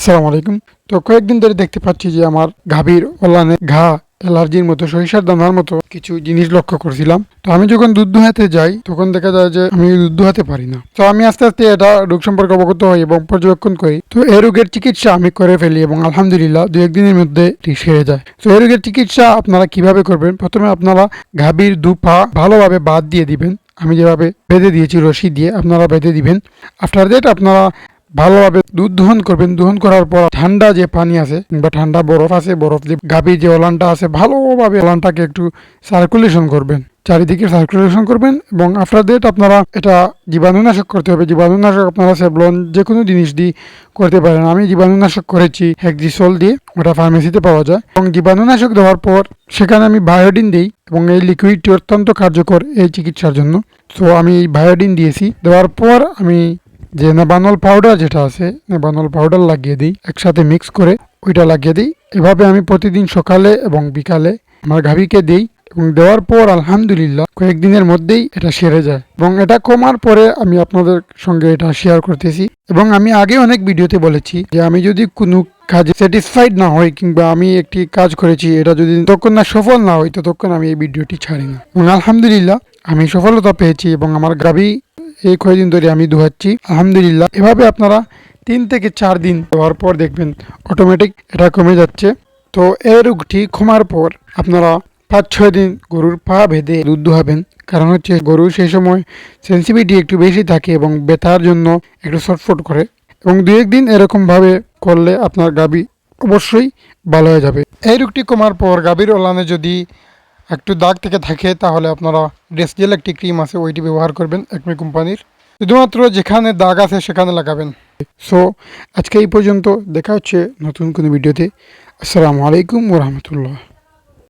আসসালামু আলাইকুম। তো কয়েকদিন ধরে দেখতে পাচ্ছি যে আমার গাভীর ওলানে ঘা, অ্যালার্জির মতো সরিষার দানার মতো কিছু জিনিস লক্ষ্য করছিলাম। তো আমি যখন দুধ দুহাতে যাই, তখন দেখা যায় যে আমি দুধ দুহাতে পারি না। তো আমি আস্তে আস্তে এটা রোগ সম্পর্কে অবগত হই এবং পর্যবেক্ষণ করি। তো এই রোগের চিকিৎসা আমি করে ফেলি এবং আলহামদুলিল্লাহ দু একদিনের মধ্যে সেরে যায়। তো এই রোগের চিকিৎসা আপনারা কীভাবে করবেন? প্রথমে আপনারা গাভীর দু পা ভালোভাবে বাদ দিয়ে দিবেন। আমি যেভাবে বেঁধে দিয়েছি রশি দিয়ে আপনারা বেঁধে দিবেন। আফটার দ্যাট আপনারা ভালোভাবে দুধ দোহন করবেন। দোহন করার পর ঠান্ডা যে পানি আছে, কিংবা ঠান্ডা বরফ আছে, বরফ দিয়ে গাভীর যে ওলানটা আছে, ভালোভাবে ওলানটাকে একটু সার্কুলেশন করবেন। চারিদিকে সার্কুলেশন করবেন এবং আফটার দ্যাট আপনারা এটা জীবাণুনাশক করতে হবে। জীবাণুনাশক আপনারা সেবলন যে কোনো জিনিস দিয়ে করতে পারেন। আমি জীবাণুনাশক করেছি হেক্সিসল দিয়ে, ওটা ফার্মেসিতে পাওয়া যায়। এবং জীবাণুনাশক দেওয়ার পর সেখানে আমি বায়োডিন দিই এবং এই লিকুইডটি অত্যন্ত কার্যকর এই চিকিৎসার জন্য। তো আমি এই বায়োডিন দিয়েছি। দেওয়ার পর আমি যে নেবানল পাউডার যেটা আছে, নেবানল পাউডার লাগিয়ে দিই, একসাথে মিক্স করে ওইটা লাগিয়ে দিই। এভাবে আমি প্রতিদিন সকালে এবং বিকালে আমার গাভীকে দিই এবং দেওয়ার পর আলহামদুলিল্লাহ কয়েকদিনের মধ্যেই এটা সেরে যায় এবং এটা কমার পরে আমি আপনাদের সঙ্গে এটা শেয়ার করতেছি। এবং আমি আগে অনেক ভিডিওতে বলেছি যে আমি যদি কোনো কাজে স্যাটিসফাইড না হই কিংবা আমি একটি কাজ করেছি, এটা যদি ততক্ষণ না সফল না হয় ততক্ষণ আমি এই ভিডিওটি ছাড়ি না। এবং আলহামদুলিল্লাহ আমি সফলতা পেয়েছি এবং আমার গাভী এই কয়েকদিন ধরে আমি ধোয়াচ্ছি। আলহামদুলিল্লাহ, এভাবে আপনারা তিন থেকে চার দিন দেওয়ার পর দেখবেন অটোমেটিক এটা কমে যাচ্ছে। তো এই রোগটি কমার পর আপনারা পাঁচ, ছয় দিন গরুর পা ভেদে দুধ দোহাবেন কারণ হচ্ছে গরু সেই সময় সেন্সিভিটি একটু বেশি থাকে এবং ব্যথার জন্য একটু ছটফট করে। এবং দু একদিন এরকমভাবে করলে আপনার গাভী অবশ্যই ভালো হয়ে যাবে। এই রোগটি কমার পর গাভীর ওলানে যদি একটু দাগ থেকে থাকে, তাহলে আপনারা ডেসজেল একটি ক্রিম আছে, ওইটি ব্যবহার করবেন একমি কোম্পানির। শুধুমাত্র যেখানে দাগ আছে সেখানে লাগাবেন। সো আজকে এই পর্যন্ত দেখা হচ্ছে নতুন কোনো ভিডিওতে। আসসালামু আলাইকুম ওরহামতুল্লাহ